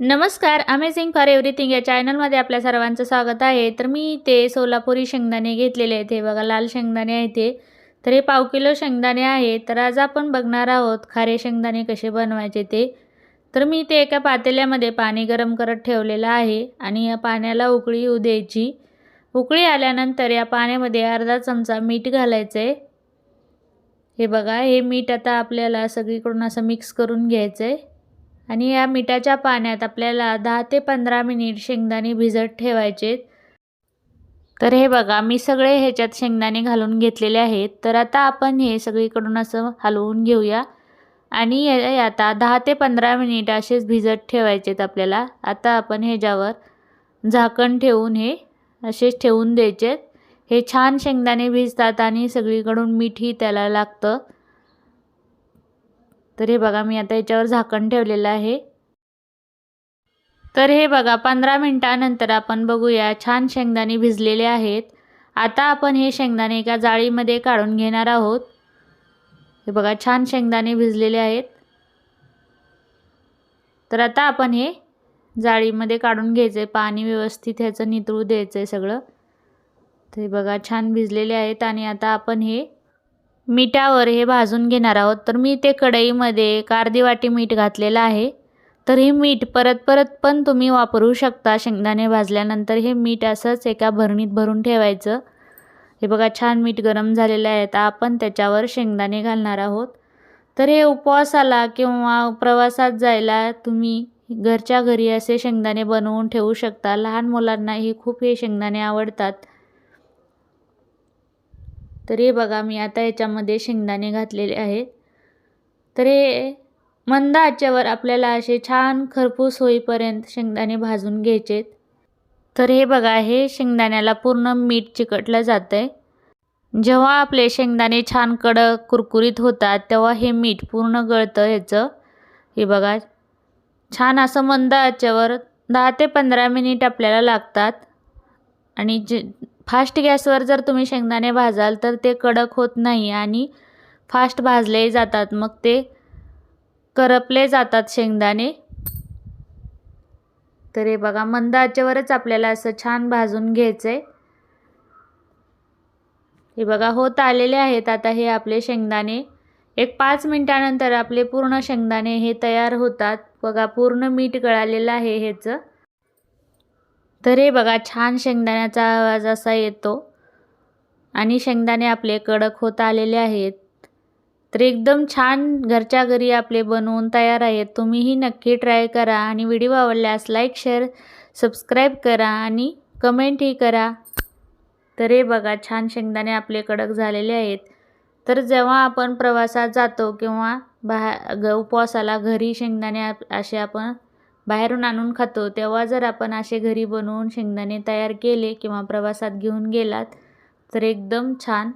नमस्कार amazing for everything या चॅनलमध्ये आपल्या सर्वांचं स्वागत आहे. तर मी ते सोलापुरी शेंगदाणे घेतलेले आहेत. हे बघा लाल शेंगदाणे आहेत ते तर हे पाव किलो शेंगदाणे आहे. तर आज आपण बघणार आहोत खारे शेंगदाणे कसे बनवायचे ते. तर मी ते एका पातेल्यामध्ये पाणी गरम करत ठेवलेलं आहे आणि या पाण्याला उकळी येऊ द्यायची. उकळी आल्यानंतर या पाण्यामध्ये अर्धा चमचा मीठ घालायचं आहे. हे बघा हे मीठ आता आपल्याला सगळीकडून असं मिक्स करून घ्यायचं आहे. आणि या मिठाच्या पाण्यात आपल्याला दहा ते पंधरा मिनिट शेंगदाणे भिजत ठेवायचे. तर हे बघा मी सगळे ह्याच्यात शेंगदाणे घालून घेतलेले आहेत. तर आता आपण हे सगळीकडून असं हलवून घेऊया. आणि आता दहा ते पंधरा मिनिट असेच भिजत ठेवायचेत आपल्याला. आता आपण ह्याच्यावर झाकण ठेवून हे असेच ठेवून द्यायचे हे छान शेंगदाणे भिजतात आणि सगळीकडून मीठही त्याला लागतं. तर हे बघा मी आता याच्यावर झाकण ठेवलेलं आहे. तर हे बघा पंधरा मिनटानंतर आपण बघूया छान शेंगदाणे भिजलेले आहेत. आता आपण हे शेंगदाणे एका जाळीमध्ये काढून घेणार आहोत. हे बघा छान शेंगदाणे भिजलेले आहेत. तर आता आपण हे जाळीमध्ये काढून घ्यायचं आहे पाणी व्यवस्थित ह्याचं नितळू द्यायचं आहे सगळं ते बघा छान भिजलेले आहेत आणि आता आपण हे मिठावर हे भाजून घेणार आहोत. तर मी ते कढईमध्ये एक अर्धी वाटी मीठ घातलेलं आहे. तर हे मीठ परत परत पण तुम्ही वापरू शकता. शेंगदाणे भाजल्यानंतर हे मीठ असंच एका भरणीत भरून ठेवायचं. हे बघा छान मीठ गरम झालेलं आहे. आता आपण त्याच्यावर शेंगदाणे घालणार आहोत. तर हे उपवासाला किंवा प्रवासात जायला तुम्ही घरच्या घरी असे शेंगदाणे बनवून ठेवू शकता. लहान मुलांनाही खूप हे शेंगदाणे आवडतात. तर हे बघा मी आता याच्यामध्ये शेंगदाणे घातलेले आहेत. तर हे मंद आचेवर आपल्याला असे छान खरपूस होईपर्यंत शेंगदाणे भाजून घ्यायचे तर हे बघा हे शेंगदाण्याला पूर्ण मीठ चिकटलं जातं आहे जेव्हा आपले शेंगदाणे छान कडक कुरकुरीत होतात तेव्हा हे मीठ पूर्ण गळतं ह्याचं. हे बघा छान असं मंद आचेवर दहा ते पंधरा मिनिट आपल्याला लागतात. आणि जे फास्ट गॅसवर जर तुम्ही शेंगदाणे भाजाल तर ते कडक होत नाही आणि फास्ट भाजले जातात. मग ते करपले जातात शेंगदाणे. तर हे बघा मंद आचेवरच आपल्याला असं छान भाजून घ्यायचं आहे हे बघा होत आलेले आहेत. आता हे आपले शेंगदाणे एक पाच मिनटानंतर आपले पूर्ण शेंगदाणे हे तयार होतात. बघा पूर्ण मीठ गळालेलं आहे ह्याचं. तर हे बघा छान शेंगदाण्याचा आवाज असा येतो. आणि शेंगदाणे आपले कडक होत आलेले आहेत. तर एकदम छान घरच्या घरी आपले बनवून तयार आहेत. तुम्हीही नक्की ट्राय करा आणि व्हिडिओ आवडल्यास लाईक शेअर सबस्क्राईब करा आणि कमेंटही करा. तर हे बघा छान शेंगदाणे आपले कडक झालेले आहेत. तर जेव्हा आपण प्रवासात जातो किंवा बाहेर ग उपवासाला घरी शेंगदाणे असे आपण बाहेरून आणून खातो. तेव्हा जर आपण असे घरी बनवून शेंगदाणे तयार केले किंवा प्रवासात घेऊन गेलात तर एकदम छान.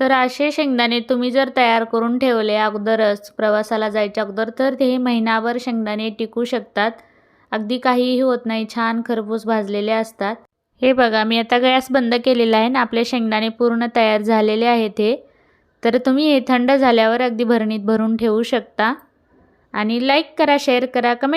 तर असे शेंगदाणे तुम्ही जर तयार करून ठेवले अगोदरच प्रवासाला जायच्या अगोदर तर ते महिनाभर शेंगदाणे टिकू शकतात. अगदी काहीही होत नाही छान खरपूस भाजलेले असतात. हे बघा मी आता गॅस बंद केलेला आहे ना आपले शेंगदाणे पूर्ण तयार झालेले आहेत हे. तर तुम्ही हे थंड झाल्यावर अगदी भरणीत भरून ठेवू शकता. आणि लाईक करा शेअर करा कमेंट